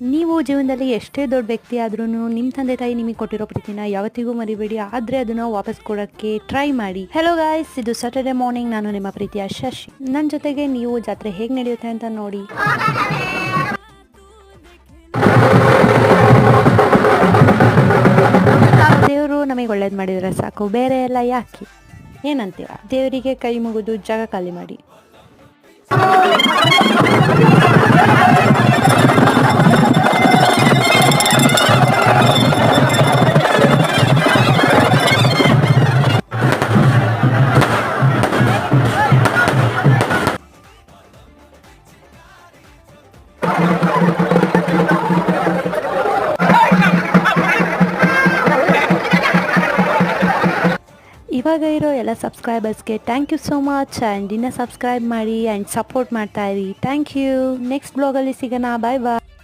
ನೀವು ಜೀವನದಲ್ಲಿ ಎಷ್ಟೇ ದೊಡ್ಡ ವ್ಯಕ್ತಿ ಆದ್ರೂ ನಿಮ್ಮ ತಂದೆ ತಾಯಿ ನಿಮಗೆ ಕೊಟ್ಟಿರೋ ಪ್ರೀತಿನ ಯಾವತ್ತಿಗೂ ಮರಿಬೇಡಿ. ಆದ್ರೆ ಅದನ್ನ ವಾಪಸ್ ಕೊಡಕ್ಕೆ ಟ್ರೈ ಮಾಡಿ. ಹೆಲೋ ಗಾಯ್ಸ್ ಇದು ಸಾಟರ್ಡೆ ಮಾರ್ನಿಂಗ್ ನಾನು ನಿಮ್ಮ ಪ್ರೀತಿಯ ಶಶಿ. ನನ್ನ ಜೊತೆಗೆ ನೀವು ಜಾತ್ರೆ ಹೇಗೆ ನಡೆಯುತ್ತೆ ಅಂತ ನೋಡಿ. ದೇವರು ನಮಗೆ ಒಳ್ಳೇದು ಮಾಡಿದ್ರೆ ಸಾಕು. ಬೇರೆ ಎಲ್ಲ ಯಾಕೆ? ಏನಂತೀರ? ದೇವರಿಗೆ ಕೈ ಮುಗಿದು ಜಾಗ ಖಾಲಿ ಮಾಡಿ. ಇವಾಗ ಇರೋ ಎಲ್ಲ ಸಬ್ಸ್ಕ್ರೈಬರ್ಸ್ಗೆ thank you so much and ಇನ್ನೂ ಸಬ್ಸ್ಕ್ರೈಬ್ ಮಾಡಿ ಆ್ಯಂಡ್ ಸಪೋರ್ಟ್ ಮಾಡ್ತಾ ಇರಿ. ಥ್ಯಾಂಕ್ ಯು ನೆಕ್ಸ್ಟ್ ಬ್ಲಾಗಲ್ಲಿ ಸಿಗೋಣ. ಬಾಯ್ ಬಾಯ್